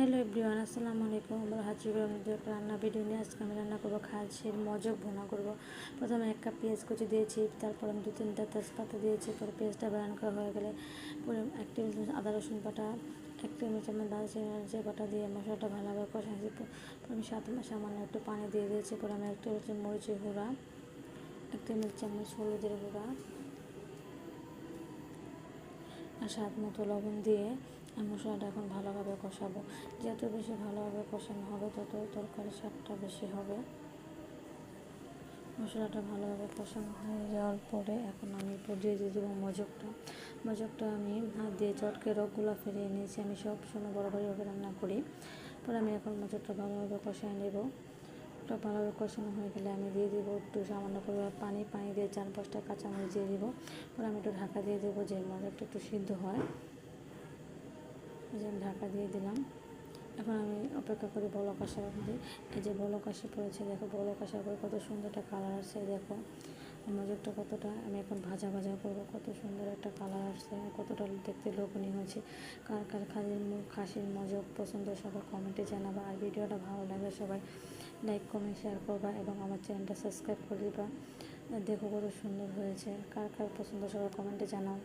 Hello everyone, আসসালামু আলাইকুম। আমরা হাজির আমাদের রান্না ভিডিও নিয়ে আজকে আমি রান্না করব খাসির মজক ভুনা করব। প্রথমে এক কাপ পেঁয়াজ কুচি দিয়েছি, তারপর আমি দু তিনটা তেজপাতা দিয়েছি পরে পেঁয়াজটা বানান করা হয়ে গেলে পরে এক টেবিল চামচ আদা রসুন বাটা, এক টেবিল চামচ দারচিনি এলাচি বাটা দিয়ে মশলাটা ভালোভাবে কষাইছি আমি সাত মাস সামান্য একটু পানি দিয়ে দিয়েছি, পরে আমি এক টেবিল চামচ মরিচের গুঁড়া, এক টেবিল চামচ হলুদের গুঁড়া আর স্বাদ মতো লবণ দিয়ে মশলাটা এখন ভালোভাবে কষাবো। যত বেশি ভালোভাবে কষানো হবে, তত তরকারির স্বাদটা বেশি হবে। মশলাটা ভালোভাবে কষানো হয়ে যাওয়ার পরে এখন আমি দিয়ে দিয়ে দেবো মজকটা মজকটা আমি হাত দিয়ে চটকে রোগগুলো ফিরিয়ে নিয়েছি। আমি সব সময় বরাবরভাবে রান্না করি। পরে আমি এখন মজকটা ভালোভাবে কষায় নেব। ওটা ভালোভাবে কষানো হয়ে গেলে আমি দিয়ে দিব একটু সামান্য পরিমাণ পানি। পানি দিয়ে চার পাঁচটা কাঁচামরিচ দিয়ে দিব। পরে আমি একটু ঢাকা দিয়ে দেবো যে মজকটা একটু সিদ্ধ হয়। আমি ঢাকা দিয়ে দিলাম। এখন আমি অপেক্ষা করি বলক আসার এই যে বলক আসে পড়েছে, দেখো বলক আসার পরে কত সুন্দর একটা কালার আসছে দেখো। মজুরটা কতটা, আমি এখন ভাজা ভাজা করব, কত সুন্দর একটা কালার আসছে কতটা দেখতে লোভনীয় হয়েছে। কার কার খাসির খাসির মজক পছন্দ সবাই কমেন্টে জানাবা, আর ভিডিওটা ভালো লাগে সবাই লাইক কমেন্ট শেয়ার করবা এবং আমার চ্যানেলটা সাবস্ক্রাইব করে দিবা। দেখো কত সুন্দর হয়েছে, কার কার পছন্দ সবাই কমেন্টে জানাও।